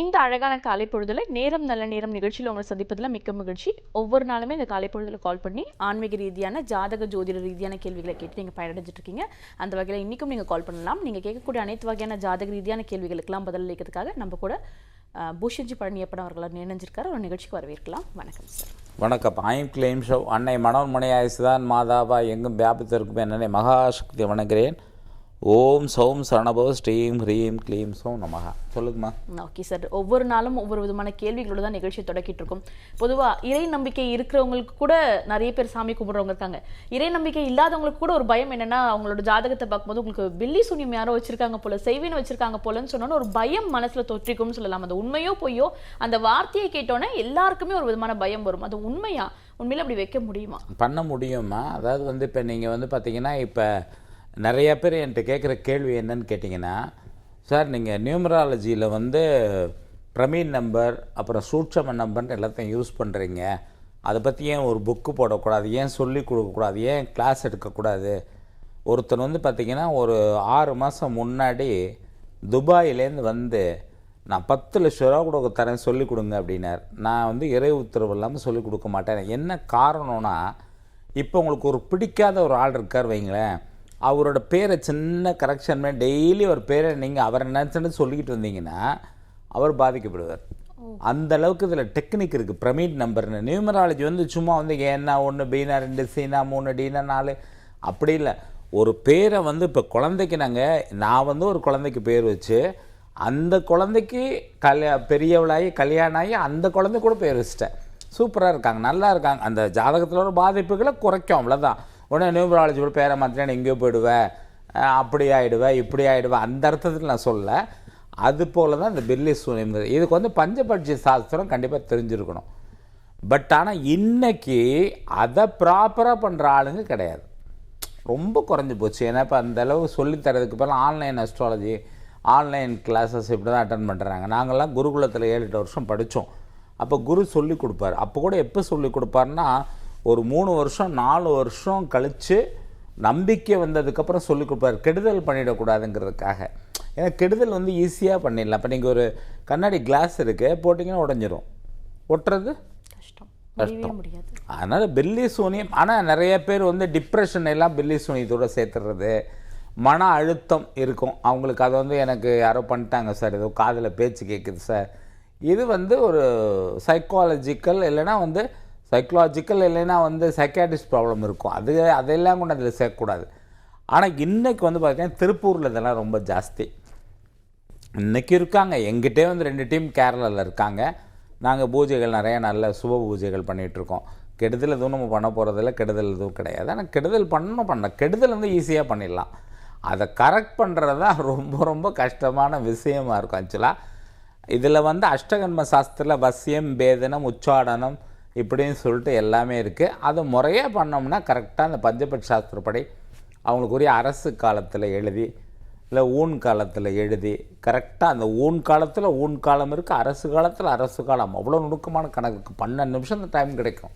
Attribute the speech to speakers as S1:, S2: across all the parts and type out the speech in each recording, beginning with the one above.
S1: இந்த அழகான காலை பொழுதுல நேரம் நல்ல நேரம் நிகழ்ச்சியில் உங்களை சந்திப்பதில் மிக்க மகிழ்ச்சி. ஒவ்வொரு நாளுமே இந்த காலை பொழுதுல கால் பண்ணி ஆன்மீக ரீதியான ஜாதக ஜோதிட ரீதியான கேள்விகளை கேட்டு நீங்கள் பயனடைஞ்சிட்டு இருக்கீங்க அந்த வகையில் இன்றைக்கும் நீங்கள் கால் பண்ணலாம். நீங்கள் கேட்கக்கூடிய அனைத்து வகையான ஜாதக ரீதியான கேள்விகளுக்கெல்லாம் பதில் அளிக்கிறதுக்காக நம்ம கூட பூஷன்ஜி பழனியப்பன் அவர்கள் நினைஞ்சிருக்காரு ஒரு நிகழ்ச்சிக்கு வரவேற்கலாம். வணக்கம் சார்
S2: வணக்கம். ஐம் கிளைம் ஷோ அன்னை மனோன்மணி ஆயுசுதான் மாதாவா. எங்கும் வியாபித்திருக்கும் என்னை மகாசக்தி வணங்குகிறேன். ஓம் சௌம் சரணபவ ஸ்ரீம் ஹ்ரீம் க்ளீம் சௌம் நமஹா சொல்லுங்கம்மா.
S1: Okay sir. ஒவ்வொரு நாளும் ஒவ்வொரு விதமான கேள்விகளோட தான் நிகழ்ச்சியை தொடக்கிட்டு இருக்கோம். பொதுவா இறை நம்பிக்கை இருக்கிறவங்களுக்கு கூட நிறைய பேர் சாமி கும்பிடுறவங்க இருக்காங்க. இறை நம்பிக்கை இல்லாதவங்களுக்கு கூட ஒரு பயம் என்னன்னா அவங்களோட ஜாதகத்தை பார்க்கும்போது உங்களுக்கு பில்லி சூனியம் யாரோ வச்சிருக்காங்க போல செய்வின்னு வச்சிருக்காங்க போலன்னு சொன்னோன்னு ஒரு பயம் மனசுல தொற்றிக்கும்னு சொல்லலாம். அந்த உண்மையோ பொய்யோ அந்த வார்த்தையை கேட்டோன்னே எல்லாருக்குமே ஒரு விதமான பயம் வரும். அது உண்மையா? உண்மையில அப்படி வைக்க முடியுமா?
S2: பண்ண முடியுமா அதாவது வந்து இப்போ நீங்கள் வந்து பார்த்தீங்கன்னா இப்போ நிறைய பேர் என்கிட்ட கேட்குற கேள்வி என்னன்னு கேட்டிங்கன்னா சார் நீங்கள் நியூமராலஜியில் வந்து பிரமீன் நம்பர் அப்புறம் சூட்சம நம்பர்னு எல்லாத்தையும் யூஸ் பண்ணுறீங்க அதை பற்றி ஏன் ஒரு புக்கு போடக்கூடாது? ஏன் சொல்லி கொடுக்கக்கூடாது? ஏன் கிளாஸ் எடுக்கக்கூடாது? ஒருத்தர் வந்து பார்த்திங்கன்னா ஒரு ஆறு மாதம் முன்னாடி துபாயிலேருந்து வந்து நான் பத்து லட்ச ரூபா கூட தரேன் சொல்லி கொடுங்க அப்படின்னார். நான் வந்து இறை உத்தரவு இல்லாமல் சொல்லி கொடுக்க மாட்டேன். என்ன காரணம்னா இப்போ உங்களுக்கு ஒரு பிடிக்காத ஒரு ஆள் இருக்கார் வைங்களேன். அவரோட பேரை சின்ன கரெக்ஷன் டெய்லி ஒரு பேரை நீங்கள் அவரை நினச்சுன்னு சொல்லிக்கிட்டு வந்தீங்கன்னா அவர் பாதிக்கப்படுவார். அந்த அளவுக்கு இதில் டெக்னிக் இருக்குது பிரமிட் நம்பர்னு நியூமராலஜி வந்து சும்மா வந்து ஏன்னா ஒன்று பீனா ரெண்டு சீனா மூணு டீனா நாலு. அப்படி இல்லை. ஒரு பேரை வந்து இப்போ குழந்தைக்கு நாங்கள் நான் வந்து ஒரு குழந்தைக்கு பேர் வச்சு அந்த குழந்தைக்கு கல்யா பெரியவளாகி கல்யாணம் ஆகி அந்த குழந்தை கூட பேர் வச்சிட்டேன். சூப்பராக இருக்காங்க நல்லா இருக்காங்க. அந்த ஜாதகத்தில் ஒரு பாதிப்புகளை குறைக்கும் அவ்வளோதான் உடனே நியூமராலஜி கூட பேரை மாற்றினா எங்கேயோ போயிடுவேன் அப்படி ஆகிடுவேன் இப்படி ஆகிடுவேன் அந்த அர்த்தத்தில் நான் சொல்ல அது போல தான் இந்த பில்லி சூனியம் இதுக்கு வந்து பஞ்சபட்சி சாஸ்திரம் கண்டிப்பாக தெரிஞ்சிருக்கணும். பட் ஆனால் இன்றைக்கி அதை ப்ராப்பராக பண்ணுற ஆளுங்க கிடையாது. ரொம்ப குறைஞ்சி போச்சு. ஏன்னா இப்போ அந்த அளவு சொல்லித் தரதுக்கு ஆன்லைன் அஸ்ட்ராலஜி ஆன்லைன் கிளாஸஸ் இப்படி தான் அட்டன் பண்ணுறாங்க நாங்கள்லாம் குருகுலத்தில் ஏழு எட்டு வருஷம் படித்தோம் அப்போ குரு சொல்லி கொடுப்பார். அப்போ கூட எப்போ சொல்லி கொடுப்பாருன்னா ஒரு மூணு வருஷம் நாலு வருஷம் கழித்து நம்பிக்கை வந்ததுக்கப்புறம் சொல்லி கொடுப்பார். கெடுதல் பண்ணிடக்கூடாதுங்கிறதுக்காக. ஏன்னா கெடுதல் வந்து ஈஸியாக பண்ணிடலாம். இப்போ நீங்கள் ஒரு கண்ணாடி கிளாஸ் இருக்குது போட்டிங்கன்னா உடஞ்சிரும். ஒட்டுறது
S1: கஷ்டம். முடியாது.
S2: அதனால் பில்லி சூனியம் ஆனால் நிறைய பேர் வந்து டிப்ரெஷன் எல்லாம் பில்லி சூனியத்தோட சேர்த்துறது. மன அழுத்தம் இருக்கும். அவங்களுக்கு அதை வந்து எனக்கு யாரோ பண்ணிட்டாங்க சார். ஏதோ காதில் பேச்சு கேட்குது சார். இது வந்து ஒரு சைக்காலஜிக்கல் இல்லைன்னா வந்து சைக்கலாஜிக்கல் இல்லைன்னா வந்து சைக்காட்டிஸ்ட் ப்ராப்ளம் இருக்கும். அது அதெல்லாம் கொண்டு அதில் சேர்க்கக்கூடாது. ஆனால் இன்றைக்கி வந்து பார்த்தீங்கன்னா திருப்பூரில் இதெல்லாம் ரொம்ப ஜாஸ்தி. இன்றைக்கி இருக்காங்க. எங்கிட்டே வந்து ரெண்டு டீம் கேரளாவில் இருக்காங்க. நாங்கள் பூஜைகள் நிறையா நல்ல சுப பூஜைகள் பண்ணிகிட்ருக்கோம் கெடுதல் எதுவும் நம்ம பண்ண போகிறதில்ல கெடுதல் எதுவும் கிடையாது. ஆனால் கெடுதல் பண்ணணும் பண்ண கெடுதல் வந்து ஈஸியாக பண்ணிடலாம். அதை கரெக்ட் பண்ணுறது தான் ரொம்ப ரொம்ப கஷ்டமான விஷயமா இருக்கும் ஆக்சுவலாக இதில் வந்து அஷ்டகன்ம சாஸ்திரத்தில் வசியம் பேதனம் உச்சாடனம் இப்படின்னு சொல்லிட்டு எல்லாமே இருக்குது அதை முறையாக பண்ணோம்னா கரெக்டாக அந்த பஞ்சபட்ச சாஸ்திரப்படி அவங்களுக்குரிய அரசு காலத்தில் எழுதி இல்லை ஊன் காலத்தில் எழுதி கரெக்டாக அந்த ஊன் காலத்தில் ஊன் காலம் இருக்குது அரசு காலத்தில் அரசு காலம். அவ்வளோ நுணுக்கமான கணக்கு பன்னெண்டு நிமிஷம் அந்த டைம் கிடைக்கும்.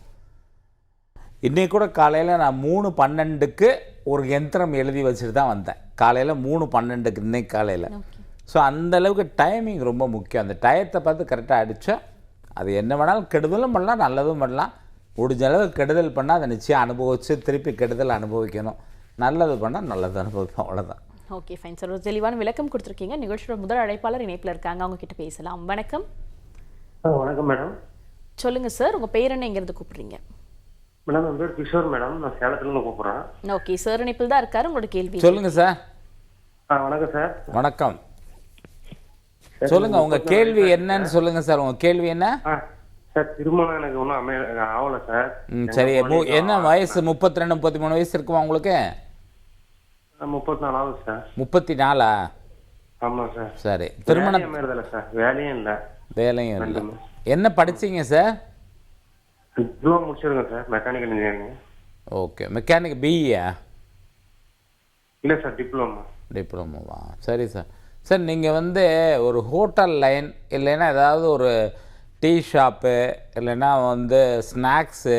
S2: இன்னைக்கு கூட காலையில் நான் மூணு பன்னெண்டுக்கு ஒரு யந்திரம் எழுதி வச்சுட்டு தான் வந்தேன். காலையில் மூணு பன்னெண்டுக்கு இன்னைக்கு காலையில். ஸோ அந்த அளவுக்கு டைமிங் ரொம்ப முக்கியம். அந்த டயத்தை பார்த்து கரெக்டாக அடித்தா அது என்ன வேணாலும் கெடுதலும் பண்ணலாம் நல்லதும் பண்ணலாம். முடிஞ்ச அளவு கெடுதல் பண்ணால் அதை நிச்சயம் அனுபவித்து திருப்பி கெடுதல் அனுபவிக்கணும். நல்லது பண்ணால் நல்லது அனுபவிக்கும் அவ்வளோதான்
S1: ஓகே ஃபைன் சார் ஒரு தெளிவான விளக்கம் கொடுத்துருக்கீங்க. நிகழ்ச்சியோட முதல் அழைப்பாளர் இணைப்பில் இருக்காங்க. அவங்க கிட்ட பேசலாம். வணக்கம்.
S3: வணக்கம் மேடம்.
S1: சொல்லுங்க சார் உங்க பேர் என்ன? எங்கிறது கூப்பிடுறீங்க?
S3: மேடம் என் பேர் கிஷோர் மேடம். நான் சேலத்துலேருந்து கூப்பிட்றேன்.
S1: ஓகே சார் இணைப்பில் தான் இருக்காரு. உங்களோட கேள்வி.
S2: சொல்லுங்கள் சார்
S3: ஆ வணக்கம் சார்
S2: வணக்கம். சொல்லுங்கள் உங்கள் கேள்வி என்னன்னு சொல்லுங்கள் சார் உங்கள் கேள்வி என்ன?
S3: சார் திருமணம் எனக்கு ஒன்றும் அமைய ஆகலை சார்.
S2: சரி என்ன வயசு? முப்பத்தி ரெண்டு முப்பத்தி மூணு வயசு இருக்குமா உங்களுக்கு?
S3: முப்பத்தி நாலாவது சார்.
S2: முப்பத்தி நாலா
S3: ஆமாம் சார்
S2: சரி திருமணம்
S3: சார். வேலையும் இல்லை.
S2: வேலையும் இல்லை. என்ன படிச்சீங்க சார்?
S3: டிப்ளமோ முடிச்சிருக்கேன் sir mechanical engineering
S2: okay mechanic பிஇயா
S3: இல்லை சார் டிப்ளமோ.
S2: டிப்ளமோவா? சரி சார். சார் நீங்கள் வந்து ஒரு ஹோட்டல் லைன் இல்லைன்னா ஏதாவது ஒரு டீ ஷாப்பு இல்லைன்னா வந்து ஸ்நாக்ஸு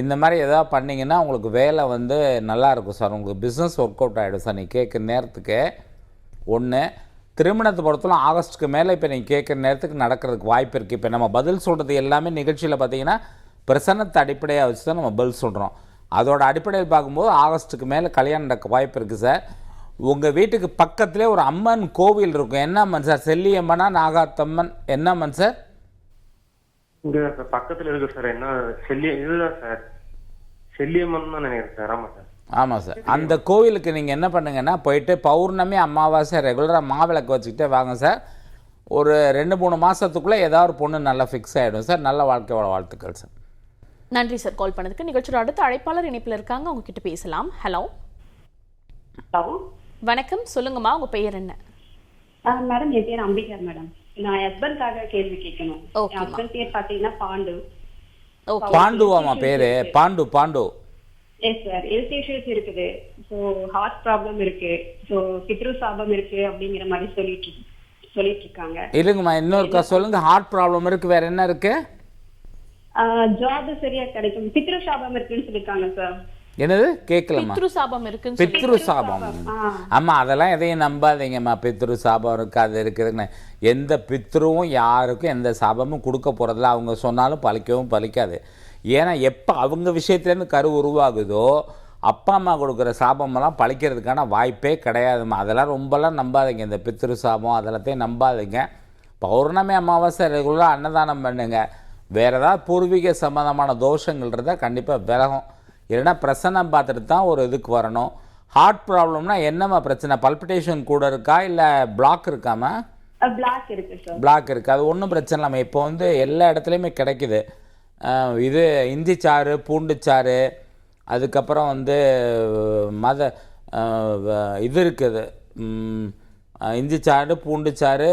S2: இந்த மாதிரி எதாவது பண்ணிங்கன்னா உங்களுக்கு வேலை வந்து நல்லா இருக்கும் சார். உங்களுக்கு பிஸ்னஸ் ஒர்க் அவுட் ஆகிடும் சார். நீங்கள் கேட்குற நேரத்துக்கு. ஒன்று திருமணத்தை பொறுத்தவரை ஆகஸ்ட்டுக்கு மேலே இப்போ நீங்கள் கேட்குற நேரத்துக்கு நடக்கிறதுக்கு வாய்ப்பு இருக்குது இப்போ நம்ம பதில் சொல்கிறது எல்லாமே நிகழ்ச்சியில் பார்த்தீங்கன்னா பிரசன்னத்தை அடிப்படையாக வச்சு தான் நம்ம பதில் சொல்கிறோம் அதோட அடிப்படையில் பார்க்கும்போது ஆகஸ்ட்டுக்கு மேலே கல்யாணம் நடக்க வாய்ப்பு இருக்குது சார். உங்கள் வீட்டுக்கு பக்கத்துலேயே ஒரு அம்மன் கோவில் இருக்கும். என்ன அம்மன் சார்? செல்லியம்மனா நாகாத்தம்மன்? என்ன அம்மன் சார்?
S3: இங்க பக்கத்துல இருக்கு சார். என்ன செல்லிய இதுதான் சார். செல்லியம்மன் தான் நினைக்கிறேன் சார். ஆமா சார்.
S2: ஆமாம் சார். அந்த கோவிலுக்கு நீங்கள் என்ன பண்ணுங்கன்னா போயிட்டு பௌர்ணமி அமாவாசை ரெகுலராக மாவிளக்கு வச்சுக்கிட்டே வாங்க சார். ஒரு ரெண்டு மூணு மாதத்துக்குள்ளே ஏதாவது ஒரு பொண்ணு நல்லா ஃபிக்ஸ் ஆகிடும் சார். நல்ல வாழ்க்கையோட வாழ்த்துக்கள் சார்.
S1: நன்றி சார் கால் பண்ணதுக்கு. நிகழ்ச்சியோட அடுத்த அழைப்பாளர் இணைப்பில் இருக்காங்க. அவங்க கிட்ட பேசலாம். ஹலோ.
S4: ஹலோ.
S1: வணக்கம் சொல்லுங்கம்மா உங்க பெயர் என்ன?
S4: மேடம் என் பேர் அம்பிகா மேடம். நான் ஹஸ்பண்ட்காக கேள்வி கேட்கணும். ஹஸ்பண்ட் பேர் பாத்தீங்கன்னா பாண்டு.
S1: ஓகே.
S2: பாண்டுவாமா பேர். Pandu Pandu.
S4: Yes sir health issues இருக்குது. ஸோ ஹார்ட் ப்ராப்ளம் இருக்கு. ஸோ பித்ரு சாபம் இருக்கு அப்படிங்கிற மாதிரி சொல்லிட்டு சொல்லிட்டு இருக்காங்க
S2: இல்லைங்கம்மா இன்னொருக்கா சொல்லுங்கள் ஹார்ட் ப்ராப்ளம் இருக்குது வேறு என்ன இருக்குது
S4: ஜாப் சரியா கிடைக்கும். பித்ரு சாபம் இருக்குன்னு சொல்லிருக்காங்க சார்
S2: என்னது? கேட்கலம்மா
S1: பித்ரு சாபம் இருக்குன்னு சொல்லி
S2: பித்ரு சாபம் ஆமாம் அதெல்லாம் எதையும் நம்பாதீங்கம்மா. பித்ரு சாபம் இருக்குது அது இருக்குதுன்னு. எந்த பித்ருவும் யாருக்கும் எந்த சாபமும் கொடுக்க போகிறதில்ல அவங்க சொன்னாலும் பலிக்கவும் பலிக்காது ஏன்னா எப்போ அவங்க விஷயத்துலேருந்து கரு உருவாகுதோ அப்பா அம்மா கொடுக்குற சாபமெல்லாம் பழிக்கிறதுக்கான வாய்ப்பே கிடையாதும்மா. அதெல்லாம் ரொம்பலாம் நம்பாதீங்க. இந்த பித்ரு சாபம் அதெல்லாத்தையும் நம்பாதீங்க. பௌர்ணமி அமாவாசை ரெகுலராக அன்னதானம் பண்ணுங்க. வேறு ஏதாவது பூர்வீக சம்மந்தமான தோஷங்கள் இருந்தால் கண்டிப்பாக விலகும். இல்லைன்னா பிரசன்னம் பார்த்துட்டு தான் ஒரு இதுக்கு வரணும். ஹார்ட் ப்ராப்ளம்னா என்னம்மா பிரச்சனை? பல்பிட்டேஷன் கூட இருக்கா? இல்லை பிளாக் இருக்காமா
S4: பிளாக் இருக்கு
S2: பிளாக் இருக்குது அது ஒன்றும் பிரச்சனை இல்லாமல் இப்போ வந்து எல்லா இடத்துலையுமே கிடைக்குது. இது இஞ்சி சாறு பூண்டு சாறு அதுக்கப்புறம் வந்து மத இது இருக்குது. இஞ்சி சாறு பூண்டு சாறு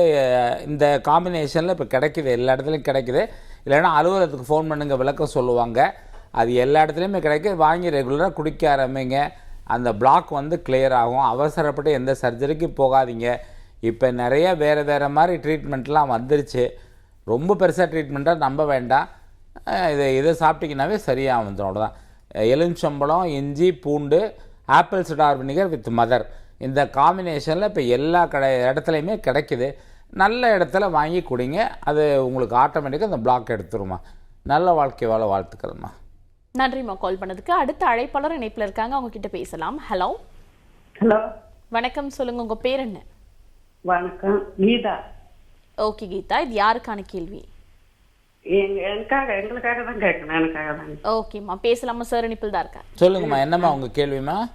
S2: இந்த காம்பினேஷனில் இப்போ கிடைக்குது. எல்லா இடத்துலையும் கிடைக்குது. இல்லைன்னா அலுவலகத்துக்கு ஃபோன் பண்ணுங்க விளக்கம் சொல்லுவாங்க. அது எல்லா இடத்துலையுமே கிடைக்குது வாங்கி ரெகுலராக குடிக்க ஆரம்பிங்க. அந்த பிளாக் வந்து கிளியர் ஆகும். அவசரப்பட்டு எந்த சர்ஜரிக்கும் போகாதீங்க. இப்போ நிறைய வேறு வேறு மாதிரி ட்ரீட்மெண்ட்லாம் வந்துருச்சு. ரொம்ப பெருசாக ட்ரீட்மெண்ட்டாக நம்ப வேண்டாம். இதை இதை சாப்பிட்டிங்கனாவே சரியாக வந்துடும் அவ்வளோதான் எலுமிச்சம்பழம் இஞ்சி பூண்டு apple cider vinegar with mother இந்த காம்பினேஷனில் இப்போ எல்லா கடை இடத்துலையுமே கிடைக்குது. நல்ல இடத்துல வாங்கி குடிங்க. அது உங்களுக்கு ஆட்டோமேட்டிக்காக அந்த பிளாக் எடுத்துருமா. நல்ல வாழ்க்கை வாழ வாழ்த்துக்கள்மா.
S1: நன்றிம்மா கால் பண்ணதுக்கு. அடுத்த அழைப்பாளர் இணைப்பில் இருக்காங்க. அவங்க கிட்ட பேசலாம். ஹலோ
S4: ஹலோ
S1: வணக்கம் சொல்லுங்க. உங்க பேர் என்ன?
S4: வணக்கம். கீதா.
S1: ஓகே கீதா. இது யாருக்கான கேள்வி?
S4: எங்க எனக்காக எங்களுக்காக தான் கேட்கணும். எனக்காக தான்.
S1: ஓகேம்மா பேசலாமா? சார் இணைப்பில் தான் இருக்காங்க
S2: சொல்லுங்கம்மா. என்னம்மா உங்கள் கேள்விம்மா?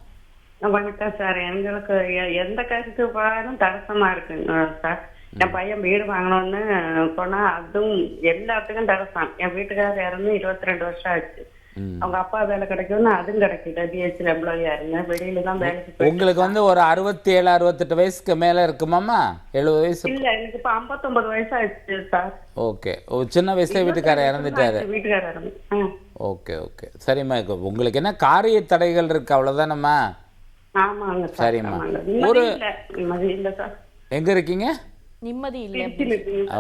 S4: வணக்கம் சார் எங்களுக்கு எ- எந்த கருத்து போனாலும் தடசமா இருக்குங்க சார் என் பையன் வீடு வாங்கணும்னு சொன்னா அதுவும் எல்லாத்துக்கும் தடசம். என் வீட்டுக்காரர் இறந்து இருபத்தி ரெண்டு வருஷம் ஆச்சு. அவங்க அப்பா வேலை கிடைக்கும்னு அதுவும் கிடைக்கல பிஹெச்ல எம்ப்ளாயியா இருந்தேன் வெளியில தான் வேலைக்கு
S2: உங்களுக்கு வந்து ஒரு அறுபத்தி ஏழு அறுபத்தெட்டு வயசுக்கு மேலே இருக்குமாம்மா? எழுபது வயசு
S4: இல்ல எனக்கு இப்ப 59 வயசு ஆச்சு சார்.
S2: ஓகே. ஓ சின்ன வயசுல வீட்டுக்காரர் இறந்துட்டாரு.
S4: வீட்டுக்காரர்.
S2: Okay okay. சரிம்மா உங்களுக்கு என்ன காரிய தடைகள் இருக்கு? அவ்வளோதானம்மா
S4: ஆமாங்க சார்.
S2: சரிம்மா.
S4: சார்.
S2: எங்கே இருக்கீங்க?
S1: நிம்மதி இல்லை.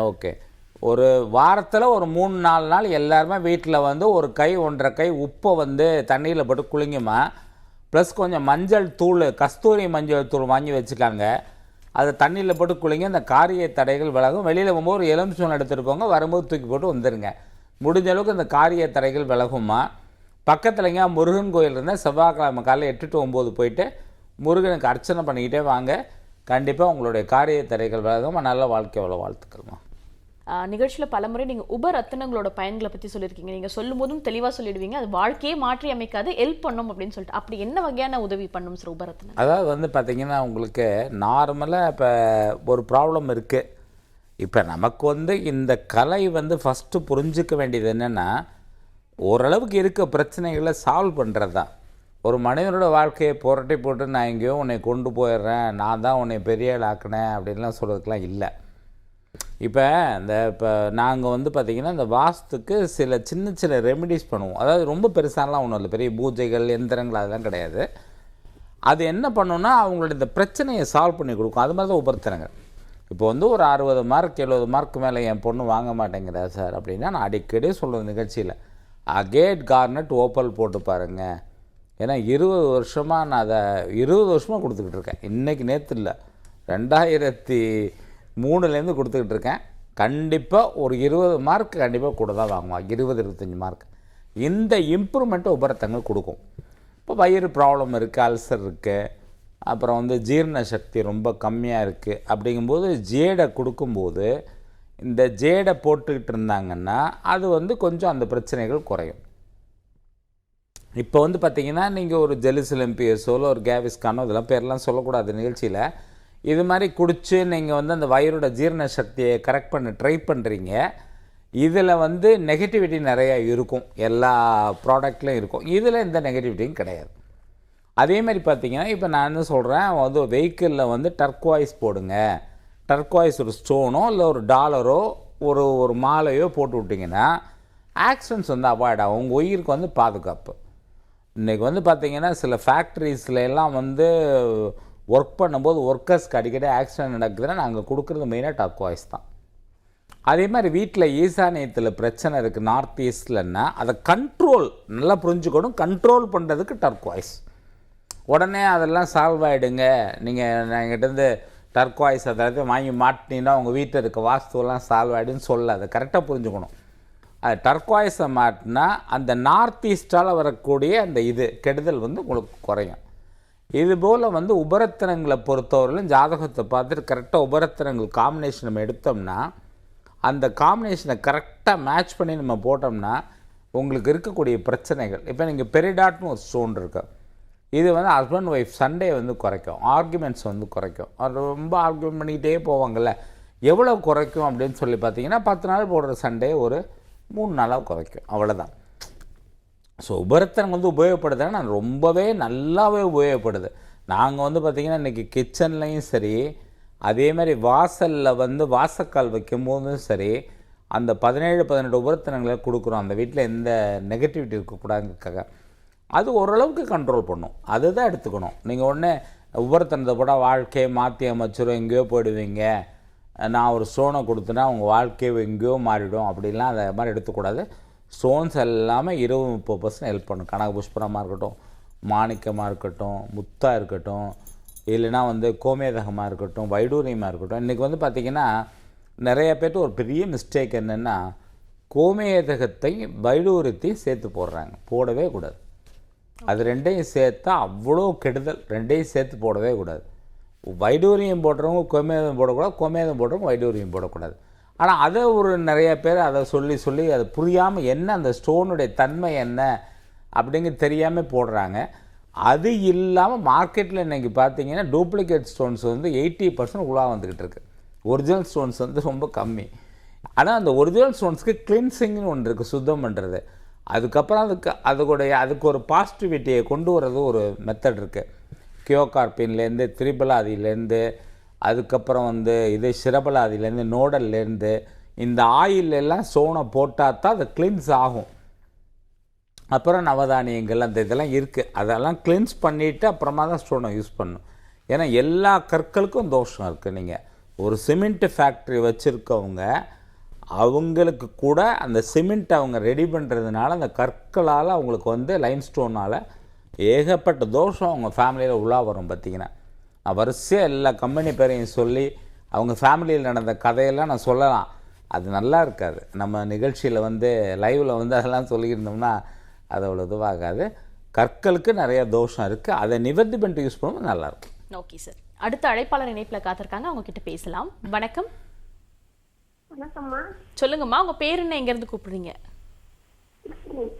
S2: ஓகே. ஒரு வாரத்தில் ஒரு மூணு நாலு நாள் எல்லாருமே வீட்டில் வந்து ஒரு கை ஒன்றரை கை உப்பை வந்து தண்ணியில் போட்டு குளிங்கம்மா. ப்ளஸ் கொஞ்சம் மஞ்சள் தூள் கஸ்தூரி மஞ்சள் தூள் வாங்கி வச்சுக்காங்க அதை தண்ணியில் போட்டு குளிங்க அந்த காரிய தடைகள் விலகும். வெளியில் போகும்போது ஒரு எலுமிச்சம் எடுத்துகிட்டு வரும்போது தூக்கி போட்டு வந்துடுங்க முடிஞ்ச அளவுக்கு இந்த காரிய தடைகள் விலகுமா பக்கத்துலங்க முருகன் கோயில் இருந்தால் செவ்வாய்க்கிழமை காலையில் எட்டு டு ஒம்பது போயிட்டு முருகனுக்கு அர்ச்சனை பண்ணிக்கிட்டே வாங்க. கண்டிப்பாக உங்களுடைய காரிய தடைகள் விலகும் நல்ல வாழ்க்கை அவ்வளோ வாழ்த்துக்கள்மா.
S1: நிகழ்ச்சியில் பலமுறை நீங்கள் உப ரத்தினங்களோட பயன்களை பற்றி சொல்லியிருக்கீங்க. நீங்கள் சொல்லும் போதும் தெளிவாக சொல்லிடுவீங்க. அது வாழ்க்கையே மாற்றி அமைக்காது ஹெல்ப் பண்ணும் அப்படின்னு சொல்லிட்டு. அப்படி என்ன வகையான உதவி பண்ணும் சார் உப
S2: அதாவது வந்து பார்த்தீங்கன்னா உங்களுக்கு நார்மலாக இப்போ ஒரு ப்ராப்ளம் இருக்குது இப்போ நமக்கு வந்து இந்த கலை வந்து ஃபஸ்ட்டு புரிஞ்சுக்க வேண்டியது என்னென்னா ஓரளவுக்கு இருக்க பிரச்சனைகளை சால்வ் பண்ணுறது தான் ஒரு மனிதனோட வாழ்க்கையை புரட்டி போட்டு நான் எங்கேயோ உன்னை கொண்டு போயிடுறேன் நான் தான் உன்னை பெரிய ஆள் ஆக்கினேன் அப்படின்லாம் சொல்கிறதுக்கெலாம் இல்லை. இப்போ இந்த இப்போ நாங்கள் வந்து பார்த்திங்கன்னா இந்த வாஸ்துக்கு சில சின்ன சின்ன ரெமெடிஸ் பண்ணுவோம். அதாவது ரொம்ப பெருசாலாம் ஒன்றும் இல்லை. பெரிய பூஜைகள் எந்திரங்கள் அதெல்லாம் கிடையாது. அது என்ன பண்ணுன்னா அவங்களோட இந்த பிரச்சனையை சால்வ் பண்ணி கொடுக்கும். அது மாதிரி தான் உபர்த்தனங்க இப்போ வந்து ஒரு அறுபது மார்க் எழுபது மார்க் மேலே என் பொண்ணு வாங்க மாட்டேங்கிறா சார் அப்படின்னா நான் அடிக்கடி சொல்கிற நிகழ்ச்சியில் கேட் கார்னட் ஓப்பல் போட்டு பாருங்கள் ஏன்னா இருபது வருஷமாக நான் அதை இருபது வருஷமாக கொடுத்துக்கிட்டு இருக்கேன். இன்றைக்கி நேற்று இல்லை. ரெண்டாயிரத்தி மூணுலேருந்து கொடுத்துக்கிட்டு இருக்கேன் கண்டிப்பாக ஒரு இருபது மார்க் கண்டிப்பாக கூட தான் வாங்குவான். இருபது இருபத்தஞ்சி மார்க் இந்த இம்ப்ரூவ்மெண்ட்டை உபரத்தங்கள் கொடுக்கும். இப்போ வயிறு ப்ராப்ளம் இருக்குது அல்சர் இருக்குது அப்புறம் வந்து ஜீரண சக்தி ரொம்ப கம்மியாக இருக்குது அப்படிங்கும்போது ஜேடை கொடுக்கும்போது இந்த ஜேடை போட்டுக்கிட்டு இருந்தாங்கன்னா அது வந்து கொஞ்சம் அந்த பிரச்சனைகள் குறையும். இப்போ வந்து பார்த்தீங்கன்னா நீங்கள் ஒரு ஜெலுசிலம் இல்லை ஒரு கேவிஸ்கானோ இதெல்லாம் பேர்லாம் சொல்லக்கூடாது நிகழ்ச்சியில். இது மாதிரி குடித்து நீங்கள் வந்து அந்த வயிறோட ஜீரண சக்தியை கரெக்ட் பண்ண ட்ரை பண்ணுறீங்க இதில் வந்து நெகட்டிவிட்டி நிறையா இருக்கும். எல்லா ப்ராடக்ட்லையும் இருக்கும். இதில் எந்த நெகட்டிவிட்டியும் கிடையாது. அதே மாதிரி பார்த்தீங்கன்னா இப்போ நான் என்ன சொல்கிறேன் வந்து வெஹிக்கிளில் வந்து டர்க்வாய்ஸ் போடுங்க. டர்க்வாய்ஸ் ஒரு ஸ்டோனோ இல்லை ஒரு டாலரோ ஒரு ஒரு மாலையோ போட்டு விட்டிங்கன்னா ஆக்சிடென்ட்ஸ் வந்து அவாய்ட் ஆகும். உங்கள் உயிருக்கு வந்து பாதுகாப்பு. இன்றைக்கி வந்து பார்த்திங்கன்னா சில ஃபேக்ட்ரிஸில் எல்லாம் வந்து ஒர்க் பண்ணும்போது ஒர்க்கர்ஸ்க்கு அடிக்கடி ஆக்சிடென்ட் நடக்குதுன்னா நாங்கள் கொடுக்குறது மெயினாக டர்க்வாய்ஸ் தான். அதே மாதிரி வீட்டில் ஈசானியத்தில் பிரச்சனை இருக்குது நார்த் ஈஸ்ட்லன்னா அதை கண்ட்ரோல் நல்லா புரிஞ்சுக்கணும் கண்ட்ரோல் பண்ணுறதுக்கு டர்க்வாய்ஸ் உடனே அதெல்லாம் சால்வ் ஆகிடுங்க நீங்கள் என்கிட்டருந்து டர்க்வாய்ஸ் அதாவது வாங்கி மாட்டினீங்கன்னா உங்கள் வீட்டில் இருக்க வாஸ்துவெல்லாம் சால்வ் ஆகிடுன்னு சொல்ல அதை கரெக்டாக புரிஞ்சுக்கணும். அது டர்க்வாய்ஸை மாட்டினா அந்த நார்த் ஈஸ்டால் வரக்கூடிய அந்த இது கெடுதல் வந்து உங்களுக்கு குறையும். இதுபோல் வந்து உபரத்தினங்களை பொறுத்தவரையிலும் ஜாதகத்தை பார்த்துட்டு கரெக்டாக உபரத்தினங்கள் காம்பினேஷன் நம்ம எடுத்தோம்னா அந்த காம்பினேஷனை கரெக்டாக மேட்ச் பண்ணி நம்ம போட்டோம்னா உங்களுக்கு இருக்கக்கூடிய பிரச்சனைகள் இப்போ நீங்கள் பெரிடாட்னு ஒரு ஸ்டோன் இருக்கு. இது வந்து ஹஸ்பண்ட் ஒய்ஃப் சண்டே வந்து குறைக்கும். ஆர்குமெண்ட்ஸ் வந்து குறைக்கும். ரொம்ப ஆர்குமெண்ட் பண்ணிக்கிட்டே போவாங்கல்ல. எவ்வளோ குறைக்கும் அப்படின்னு சொல்லி பார்த்தீங்கன்னா பத்து நாள் போடுற சண்டே ஒரு மூணு நாளாக குறைக்கும். அவ்வளோதான் ஸோ உபரித்தனம் வந்து உபயோகப்படுதுன்னா ரொம்பவே நல்லாவே உபயோகப்படுது. நாங்கள் வந்து பார்த்திங்கன்னா இன்றைக்கி கிச்சன்லேயும் சரி அதே மாதிரி வாசலில் வந்து வாசக்கால் வைக்கும்போதும் சரி அந்த பதினேழு பதினெட்டு உபரத்தனங்களை கொடுக்குறோம். அந்த வீட்டில் எந்த நெகட்டிவிட்டி இருக்கக்கூடாதுக்காக அது ஓரளவுக்கு கண்ட்ரோல் பண்ணும். அதுதான் எடுத்துக்கணும். நீங்கள் உடனே உபரத்தனத்தை போட வாழ்க்கையை மாற்றி அமைச்சிரும் எங்கேயோ போயிடுவீங்க. நான் ஒரு சோனை கொடுத்தேன்னா உங்கள் வாழ்க்கையை எங்கேயோ மாறிடும். அப்படிலாம் அதை மாதிரி எடுத்துக்கூடாது. ஸ்டோன்ஸ் எல்லாமே இருபது முப்பது பர்சன்ட் ஹெல்ப் பண்ணும். கனக புஷ்பரமாக இருக்கட்டும் மாணிக்கமாக இருக்கட்டும் முத்தாக இருக்கட்டும் இல்லைன்னா வந்து கோமேதகமாக இருக்கட்டும் வைடூரியமாக இருக்கட்டும். இன்றைக்கி வந்து பார்த்திங்கன்னா நிறைய பேர்ட்டு ஒரு பெரிய மிஸ்டேக் என்னென்னா கோமேதகத்தை வைடூரியத்தையும் சேர்த்து போடுறாங்க. போடவே கூடாது. அது ரெண்டையும் சேர்த்தா அவ்வளோ கெடுதல். ரெண்டையும் சேர்த்து போடவே கூடாது. வைடூரியம் போடுறவங்க கோமேதம் போடக்கூடாது கோமேதம் போடுறவங்க வைடூரியம் போடக்கூடாது. ஆனால் அதை ஒரு நிறைய பேர் அதை சொல்லி சொல்லி அது புரியாமல் என்ன அந்த ஸ்டோனுடைய தன்மை என்ன அப்படிங்கிறது தெரியாமல் போடுறாங்க. அது இல்லாமல் மார்க்கெட்டில் இன்றைக்கி பார்த்தீங்கன்னா டூப்ளிகேட் ஸ்டோன்ஸ் வந்து எயிட்டி பர்சன்ட் உலா வந்துக்கிட்டு இருக்கு. ஒரிஜினல் ஸ்டோன்ஸ் வந்து ரொம்ப கம்மி. ஆனால் அந்த ஒரிஜினல் ஸ்டோன்ஸ்க்கு கிளின்சிங்னு ஒன்று இருக்குது சுத்தம் பண்ணுறது அதுக்கப்புறம் அதுக்கு அதுக்குடைய அதுக்கு ஒரு பாசிட்டிவிட்டியை கொண்டு வர்றது ஒரு மெத்தட் இருக்குது கியோகார்பின்லேருந்து திரிபலாதிலேருந்து அதுக்கப்புறம் வந்து இது சிரபலாதியிலேருந்து நோடல்லேருந்து இந்த ஆயில் எல்லாம் சோனை போட்டால் தான் அது கிளின்ஸ் ஆகும். அப்புறம் நவதானியங்கள் அந்த இதெல்லாம் இருக்குது அதெல்லாம் கிளின்ஸ் பண்ணிவிட்டு அப்புறமா தான் ஸ்டோனை யூஸ் பண்ணும் ஏன்னா எல்லா கற்களுக்கும் தோஷம் இருக்குது நீங்கள் ஒரு சிமெண்ட் ஃபேக்ட்ரி வச்சுருக்கவங்க அவங்களுக்கு கூட அந்த சிமெண்ட் அவங்க ரெடி பண்ணுறதுனால அந்த கற்களால் அவங்களுக்கு வந்து லைன் ஸ்டோனால் ஏகப்பட்ட தோஷம் அவங்க ஃபேமிலியில் உள்ளா வரும் பார்த்திங்கன்னா. வரிசையாக எல்லா கம்பெனி பேரையும் சொல்லி அவங்க ஃபேமிலியில் நடந்த கதையெல்லாம் நான் சொல்லலாம். அது நல்லா இருக்காது. நம்ம நிகழ்ச்சியில் வந்து லைவில் வந்து அதெல்லாம் சொல்லியிருந்தோம்னா அது அவ்வளோ இதுவாகாது. கற்களுக்கு நிறைய தோஷம் இருக்குது அதை நிவர்த்தி பண்ணிட்டு யூஸ் பண்ணும்போது நல்லாயிருக்கும்
S1: ஓகே சார் அடுத்த அழைப்பாளர் இணைப்புல காத்திருக்காங்க. அவங்க கிட்ட பேசலாம். வணக்கம்.
S5: வணக்கம்மா
S1: சொல்லுங்கம்மா உங்க பேர் என்ன? எங்க இருந்து கூப்பிடுறீங்க?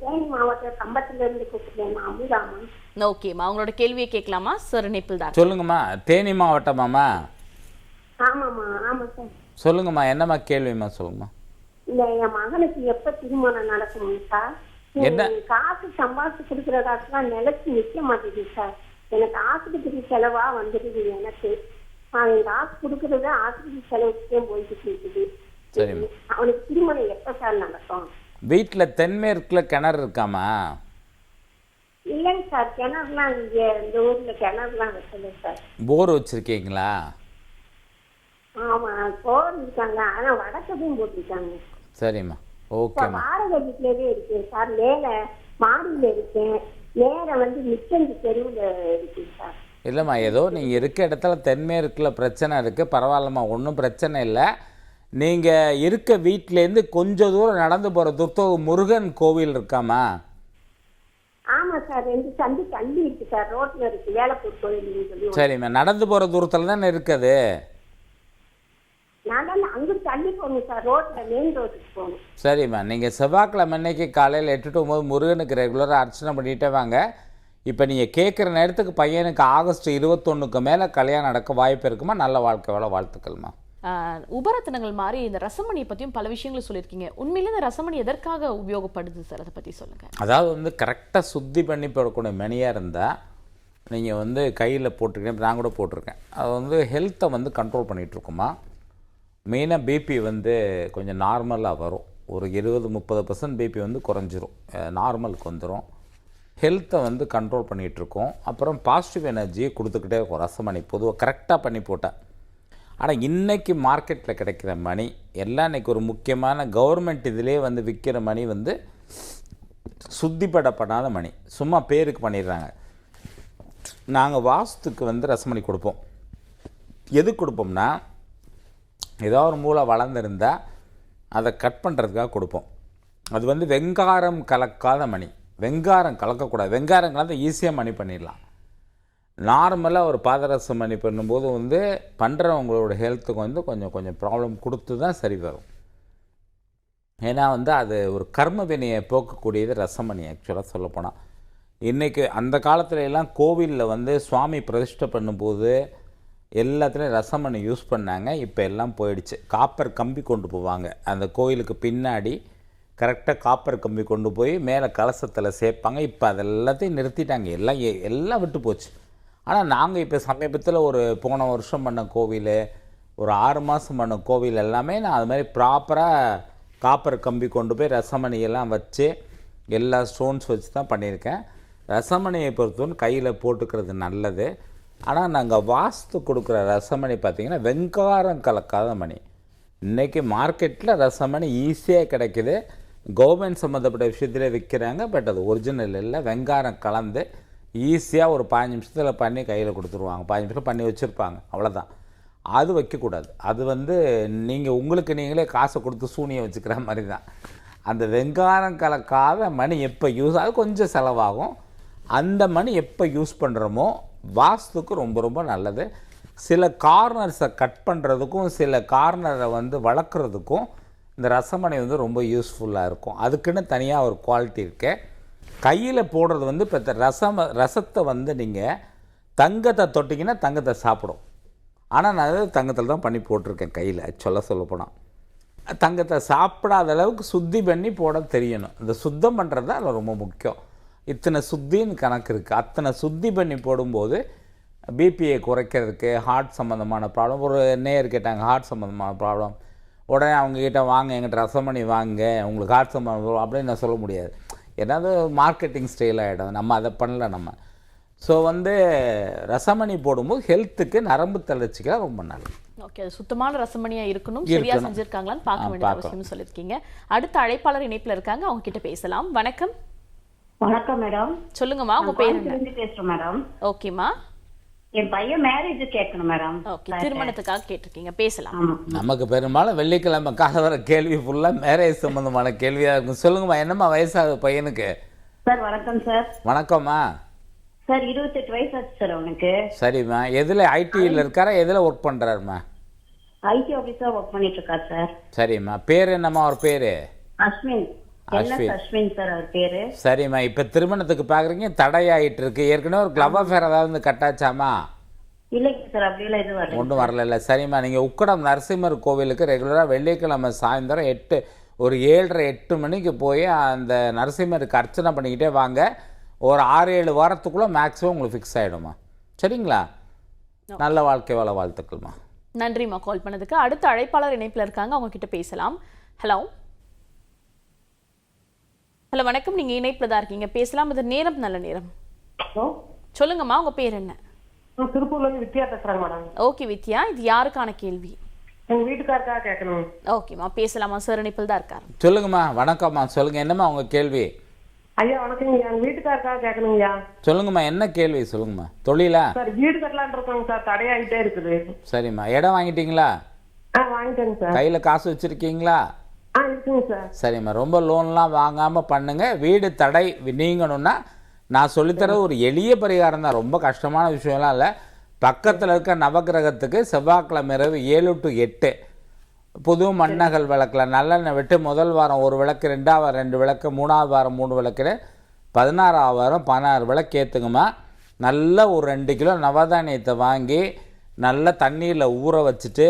S5: தேனி மாவட்டம் கம்பத்துல இருந்து கூப்பிடுறேன் அமுதாமா
S1: ஓகேம்மா உங்களோட கேள்வியை கேட்கலாமா? சார் இணைப்பில் தான்.
S2: சொல்லுங்கம்மா தேனி மாவட்டமாம்மா
S5: சார்
S2: சொல்லுங்கம்மா என்னம்மா கேள்விம்மா சொல்லுங்கம்மா
S5: இந்த என் மகனுக்கு எப்ப திருமணம் நடக்கும் சார்
S2: என்ன?
S5: காசு சம்பாதிச்சு கொடுக்குற காசுலாம் நிலைச்சு நிக்க மாட்டேங்குது சார் எனக்கு ஆஸ்பத்திரி செலவா வந்துடுது எனக்கு. என் காசு கொடுக்கறது ஆஸ்பத்திரி செலவுக்கே போய்கிட்டு இருக்குது
S2: சரிம்மா.
S5: அவனுக்கு திருமணம் எப்ப சார் நடக்கும்?
S2: வீட்டில் தென்மேற்கில் கிணறு இருக்காம்மா
S5: இல்லைங்க சார் கிணறுலாம் இங்க இந்த ஊர்ல கிணறுலாம் வைக்கல சார்.
S2: போர் வச்சுருக்கீங்களா?
S5: ஆமா போர் இருக்காங்க. ஆனா வடக்கதையும் போட்டிருக்காங்க.
S2: சரிம்மா. ஓகேம்மா.
S5: வாடகை வீட்லயே இருக்கேன் சார் மேல மாடியில இருக்கேன் நேர வந்து மிச்சந்தி தெருவுல இருக்கேன் சார்.
S2: இல்லைம்மா ஏதோ நீங்கள் இருக்க இடத்துல தென்மேற்கில் பிரச்சனை இருக்குது பரவாயில்லம்மா ஒன்றும் பிரச்சனை இல்லை. நீங்கள் இருக்க வீட்டிலேருந்து கொஞ்சம் தூரம் நடந்து போகிற துர்த்தோ முருகன் கோவில் இருக்காம்மா.
S5: ஆமா சார் ரெண்டு சந்து தள்ளி இருக்கு சார். ரோட்ல இருக்கு. வேலப்பூர் கோயில்னு சொல்லி
S2: சரிம்மா நடந்து போகிற தூரத்தில் தானே இருக்குது?
S5: நான் தான் அங்கிட்டு தள்ளி போகணும் சார். ரோட்ல மெயின் ரோட்டுக்கு போகணும்.
S2: சரிம்மா நீங்கள் செவ்வாய்க்கிழமை அன்னைக்கு காலையில் எட்டு டு ஒம்பது முருகனுக்கு ரெகுலராக அர்ச்சனை பண்ணிகிட்டே வாங்க. இப்போ நீங்கள் கேட்குற நேரத்துக்கு பையனுக்கு ஆகஸ்ட் இருபத்தொன்னுக்கு மேலே கல்யாணம் நடக்க வாய்ப்பு இருக்குமா? நல்ல வாழ்க்கை வேலை வாழ்த்துக்கள்மா.
S1: உபரத்தினங்கள் மாதிரி இந்த ரசமணியை பற்றியும் பல விஷயங்களை சொல்லியிருக்கீங்க. உண்மையில இந்த ரசமணி எதற்காக உபயோகப்படுது சார்? அதை பற்றி சொல்லுங்கள்
S2: அதாவது வந்து கரெக்டாக சுத்தி பண்ணி போடக்கூடிய மணியாக இருந்தால் நீங்கள் வந்து கையில் போட்டிருக்கேன் நான் கூட போட்டிருக்கேன். அது வந்து ஹெல்த்தை வந்து கண்ட்ரோல் பண்ணிகிட்ருக்குமா மெயினாக பிபி வந்து கொஞ்சம் நார்மலாக வரும். ஒரு இருபது முப்பது பர்சன்ட் பிபி வந்து குறைஞ்சிரும். நார்மலுக்கு வந்துடும் ஹெல்த்தை வந்து கண்ட்ரோல் பண்ணிகிட்ருக்கோம் அப்புறம் பாசிட்டிவ் எனர்ஜியை கொடுத்துக்கிட்டே இருக்கும். ரசமணி பொதுவாக கரெக்டாக பண்ணி போட்டேன் ஆனால் இன்றைக்கி மார்க்கெட்டில் கிடைக்கிற மணி எல்லாம் இன்றைக்கி ஒரு முக்கியமான கவர்மெண்ட் இதிலே வந்து விற்கிற மணி வந்து சுத்திப்படப்படாத மணி. சும்மா பேருக்கு பண்ணிடுறாங்க. நாங்கள் வாஸ்துக்கு வந்து ரசமணி கொடுப்போம். எது கொடுப்போம்னா ஏதோ ஒரு மூளை வளர்ந்துருந்தால் அதை கட் பண்ணுறதுக்காக கொடுப்போம். அது வந்து வெங்காரம் கலக்காத மணி. வெங்காரம் கலக்கக்கூடாது. வெங்காரம் கலந்து ஈஸியாக மணி பண்ணிடலாம். நார்மலாக ஒரு பாதரசம் மணி பண்ணும்போது வந்து பண்ணுறவங்களோட ஹெல்த்துக்கு வந்து கொஞ்சம் கொஞ்சம் ப்ராப்ளம் கொடுத்து தான் சரி வரும். ஏன்னா வந்து அது ஒரு கர்ம வினையை போக்கக்கூடியது ரசமணி ஆக்சுவலாக சொல்லப்போனால் இன்றைக்கி அந்த காலத்துல எல்லாம் கோவிலில் வந்து சுவாமி பிரதிஷ்டை பண்ணும்போது எல்லாத்துலேயும் ரசமணி யூஸ் பண்ணாங்க. இப்போ எல்லாம் போயிடுச்சு. காப்பர் கம்பி கொண்டு போவாங்க. அந்த கோயிலுக்கு பின்னாடி கரெக்டாக காப்பர் கம்பி கொண்டு போய் மேலே கலசத்தில் சேர்ப்பாங்க இப்போ அது எல்லாத்தையும் நிறுத்திட்டாங்க. எல்லாம் எல்லாம் விட்டு போச்சு. ஆனால் நாங்கள் இப்போ சமீபத்தில் ஒரு போன வருஷம் பண்ண கோவில் ஒரு ஆறு மாதம் பண்ண கோவில் எல்லாமே நான் அது மாதிரி ப்ராப்பராக காப்பர் கம்பி கொண்டு போய் ரசமணியெல்லாம் வச்சு எல்லா ஸ்டோன்ஸ் வச்சு தான் பண்ணியிருக்கேன். ரசமணியை பொறுத்தவரை கையில் போட்டுக்கிறது நல்லது. ஆனால் நாங்கள் வாஸ்து கொடுக்குற ரசமணி பார்த்திங்கன்னா வெங்காரம் கலக்காத மணி. இன்றைக்கி மார்க்கெட்டில் ரசமணி ஈஸியாக கிடைக்கிது. கவர்மெண்ட் சம்மந்தப்பட்ட விஷயத்திலே விற்கிறாங்க பட் அது ஒரிஜினல் இல்லை. வெங்காரம் கலந்து ஈஸியாக ஒரு பாஞ்சு நிமிஷத்தில் பண்ணி கையில் கொடுத்துருவாங்க. பாஞ்சு நிமிஷத்தில் பண்ணி வச்சுருப்பாங்க. அவ்வளோதான் அது வைக்கக்கூடாது. அது வந்து நீங்கள் உங்களுக்கு நீங்களே காசை கொடுத்து சூனியை வச்சுக்கிற மாதிரி தான் அந்த வெங்காரம் கலக்காத மணி எப்போ யூஸ் அது கொஞ்சம் செலவாகும். அந்த மணி எப்போ யூஸ் பண்ணுறோமோ வாஸ்துக்கு ரொம்ப ரொம்ப நல்லது. சில கார்னர்ஸை கட் பண்ணுறதுக்கும் சில கார்னரை வந்து வளர்க்குறதுக்கும் இந்த ரசமணி வந்து ரொம்ப யூஸ்ஃபுல்லாக இருக்கும். அதுக்குன்னு தனியாக ஒரு குவாலிட்டி இருக்குது கையில் போடுறது வந்து இப்போ ரசம் ரசத்தை வந்து நீங்கள் தங்கத்தை தொட்டிங்கன்னா தங்கத்தை சாப்பிடும். ஆனால் நான் அது தங்கத்தில் தான் பண்ணி போட்டிருக்கேன் கையில் சொல்ல சொல்லப்போனால் தங்கத்தை சாப்பிடாத அளவுக்கு சுத்தி பண்ணி போட தெரியணும். இந்த சுத்தம் பண்ணுறது தான் அதில் ரொம்ப முக்கியம். இத்தனை சுத்தின்னு கணக்கு இருக்குது அத்தனை சுத்தி பண்ணி போடும்போது பிபியை குறைக்கிறதுக்கு ஹார்ட் சம்மந்தமான ப்ராப்ளம் ஒரு நேயர் கேட்டாங்க ஹார்ட் சம்மந்தமான ப்ராப்ளம் உடனே அவங்கக்கிட்ட வாங்க எங்கிட்ட ரசம் பண்ணி வாங்க உங்களுக்கு ஹார்ட் சம்மந்தம் அப்படின்னு நான் சொல்ல முடியாது. ஏன்னா அது மார்க்கெட்டிங் ஸ்டைல் ஆகிடும் நம்ம அதை பண்ணல நம்ம. ஸோ வந்து ரசமணி போடும்போது ஹெல்த்துக்கு நரம்பு தளர்ச்சிக்கெல்லாம் ரொம்ப நல்லது.
S1: ஓகே அது சுத்தமான ரசமணியா இருக்கணும். சரியா. செஞ்சிருக்காங்களான்னு பார்க்க வேண்டிய. அவசியம் சொல்லியிருக்கீங்க. அடுத்த அழைப்பாளர் இணைப்புல இருக்காங்க. அவங்க கிட்ட பேசலாம். வணக்கம்.
S4: வணக்கம் மேடம்
S1: சொல்லுங்கம்மா. உங்க பேர்
S4: பேசுறேன் மேடம்
S1: ஓகேம்மா
S4: என் பையன் மேரேஜ் கேட்கணும் மேடம்
S1: ஓகே திருமணத்துக்காக கேட்டிருக்கீங்க. பேசலாம்.
S2: நமக்கு பெரும்பாலும் வெள்ளிக்கிழமை காலை வர கேள்வி ஃபுல்லாக மேரேஜ் சம்மந்தமான கேள்வியாக இருக்கும். சொல்லுங்கம்மா என்னம்மா வயசாகுது பையனுக்கு?
S4: சார் வணக்கம் சார்
S2: வணக்கம்மா.
S4: சார் இருபத்தெட்டு வயசு ஆச்சு சார் அவனுக்கு.
S2: சரிம்மா. எதில் ஐடியில் இருக்காரா எதில் ஒர்க் பண்ணுறாருமா
S4: ஐடி ஆபீஸா ஒர்க் பண்ணிட்டு இருக்கார் சார்
S2: சரிம்மா. பேர் என்னம்மா அவர் பேர்?
S4: அஸ்வின்.
S2: அஸ்வின்.
S4: அஸ்வின் சார் அவர் பேரு?
S2: சரிம்மா இப்போ திருமணத்துக்கு பார்க்குறீங்க தடையாயிட்டு இருக்கு. ஏற்கனவே ஒரு கிளப் அஃபேர் ஏதாவது கட்டாச்சாமா?
S4: இல்லைங்க சார் அப்படியெல்லாம் எதுவும் வரல
S2: ஒன்றும் வரல சரிம்மா நீங்கள் உக்கடம் நரசிம்மர் கோவிலுக்கு ரெகுலராக வெள்ளிக்கிழமை சாயந்தரம் எட்டு ஒரு ஏழரை எட்டு மணிக்கு போய் அந்த நரசிம்மருக்கு அர்ச்சனை பண்ணிக்கிட்டே வாங்க. ஒரு ஆறு ஏழு வாரத்துக்குள்ளே மேக்ஸிமம் உங்களுக்கு ஃபிக்ஸ் ஆகிடுமா சரிங்களா? நல்ல வாழ்க்கை வாழ வாழ்த்துக்கள்மா.
S1: நன்றிம்மா கால் பண்ணதுக்கு. அடுத்த அழைப்பாளர் இணைப்புல இருக்காங்க. அவங்க கிட்ட பேசலாம். ஹலோ ஹலோ வணக்கம். நீங்க இணைப்புல தான் இருக்கீங்க. பேசலாம். இது நேரம் நல்ல நேரம். சொல்லுங்கம்மா உங்க பேர் என்ன?
S6: திருப்பூர்ல இருந்து வித்யா பேசுறேன் மேடம்.
S1: ஓகே வித்யா. இது யாருக்கான கேள்வி?
S6: எங்க வீட்டுக்காருக்காக கேட்கணும்.
S1: ஓகேம்மா பேசலாமா? சார் இணைப்பில் தான் இருக்காரு.
S2: சொல்லுங்கம்மா வணக்கம்மா. சொல்லுங்கள் என்னம்மா உங்கள் கேள்வி?
S6: ஐயா வணக்கங்க ஐயா. எங்க வீட்டுக்காரருக்காக கேட்கணுங்கய்யா
S2: சொல்லுங்கம்மா. என்ன கேள்வி சொல்லுங்கம்மா? தொழிலா?
S6: சார் வீடு கட்டலான்னு இருக்கோங்க சார். தடையாகிட்டே இருக்குது.
S2: சரிம்மா. இடம் வாங்கிட்டீங்களா?
S6: ஆ வாங்கிட்டேங்க சார்.
S2: கையில் காசு வச்சுருக்கீங்களா?
S6: ஆ இருக்குங்க சார்.
S2: சரிம்மா ரொம்ப லோன்லாம் வாங்காமல் பண்ணுங்கள் வீடு தடை நீங்கணும்னா நான் சொல்லித்தர ஒரு எளிய பரிகாரம் தான். ரொம்ப கஷ்டமான விஷயம்லாம் இல்லை. பக்கத்தில் இருக்க நவக்கிரகத்துக்கு செவ்வாய்க்கிழமை இரவு ஏழு டு எட்டு புது மண்ணகல் விளக்கில் நல்லெண்ணெய் விட்டு முதல் வாரம் ஒரு விளக்கு ரெண்டாவது வாரம் ரெண்டு விளக்கு மூணாவது வாரம் மூணு விளக்கு பதினாறாவது வாரம் பதினாறு விளக்கு ஏற்றுங்கம்மா நல்ல ஒரு ரெண்டு கிலோ நவதானியத்தை வாங்கி நல்ல தண்ணியில் ஊற வச்சுட்டு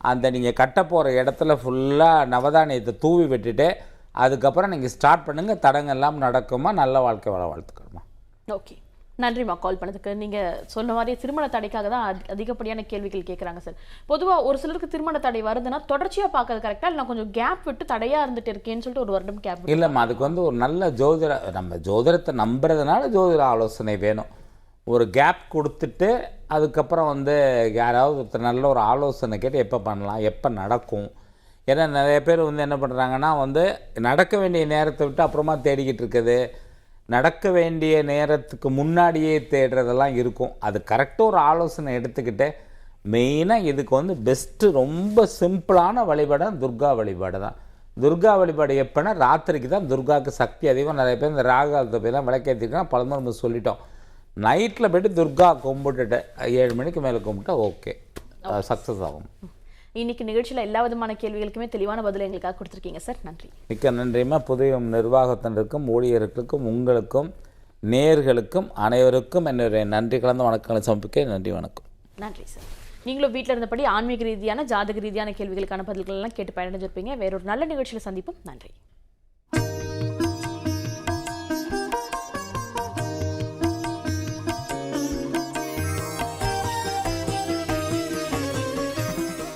S2: அந்த நீங்கள் கட்ட போகிற இடத்துல ஃபுல்லாக நவதானியத்தை தூவி விட்டுட்டு அதுக்கப்புறம் நீங்கள் ஸ்டார்ட் பண்ணுங்கள் தடங்கெல்லாம் நடக்குமா நல்ல வாழ்க்கை வர வாழ்த்துக்கணுமா
S1: ஓகே. நன்றிம்மா கால் பண்ணதுக்கு. நீங்க சொன்ன மாதிரி திருமண தடைக்காக தான் அதி- அதிகப்படியான கேள்விகள் கேட்குறாங்க சார் பொதுவா ஒரு சிலருக்கு திருமண தடை வருதுன்னா தொடர்ச்சியா பார்க்கறது கரெக்டா இல்லை நான் கொஞ்சம் கேப் விட்டு தடையா இருந்துட்டு இருக்கேன்னு சொல்லிட்டு ஒரு வருடம் கேப்
S2: இல்லைம்மா அதுக்கு வந்து ஒரு நல்ல ஜோதிட நம்ம ஜோதிடத்தை நம்புறதுனால ஜோதிட ஆலோசனை வேணும். ஒரு கேப் கொடுத்துட்டு அதுக்கப்புறம் வந்து யாராவது ஒருத்தர் நல்ல ஒரு ஆலோசனை கேட்டு எப்போ பண்ணலாம் எப்போ நடக்கும்? ஏன்னா நிறைய பேர் வந்து என்ன பண்ணுறாங்கன்னா வந்து நடக்க வேண்டிய நேரத்தை விட்டு அப்புறமா தேடிக்கிட்டு இருக்குது. நடக்க வேண்டிய நேரத்துக்கு முன்னாடியே தேடுறதெல்லாம் இருக்கும். அது கரெக்டாக ஒரு ஆலோசனை எடுத்துக்கிட்டு மெயினாக இதுக்கு வந்து பெஸ்ட்டு ரொம்ப சிம்பிளான வழிபாடு துர்கா வழிபாடு தான். துர்கா வழிபாடு எப்போனா ராத்திரிக்கு தான் துர்காவுக்கு சக்தி அதிகம். நிறைய பேர் இந்த ராகாலத்தை போய் தான் விளக்கேற்றிருக்கோம் பலமுறை நம்ம சொல்லிட்டோம். நைட்டில் போய்ட்டு துர்கா கும்பிட்டுட்டு ஏழு மணிக்கு மேலே கும்பிட்டா ஓகே. சக்ஸஸ் ஆகும்.
S1: இன்னைக்கு நிகழ்ச்சியில எல்லா விதமான கேள்விகளுக்குமே தெளிவான பதில் எங்களுக்காக கொடுத்துருக்கீங்க சார் நன்றி.
S2: மிக்க நன்றிம்மா. புதிய நிர்வாகத்தினருக்கும் ஊழியர்களுக்கும் உங்களுக்கும் நேர்களுக்கும் அனைவருக்கும் என்னுடைய நன்றி கலந்த வணக்கங்களை சமர்ப்பிக்க நன்றி வணக்கம்.
S1: நன்றி சார் நீங்களும் வீட்டில் இருந்தபடி ஆன்மீக ரீதியான ஜாதக ரீதியான கேள்விகளுக்கான பதில்கள் எல்லாம் கேட்டு பயனடைஞ்சிருப்பீங்க. வேறொரு நல்ல நிகழ்ச்சியில் சந்திப்போம். நன்றி.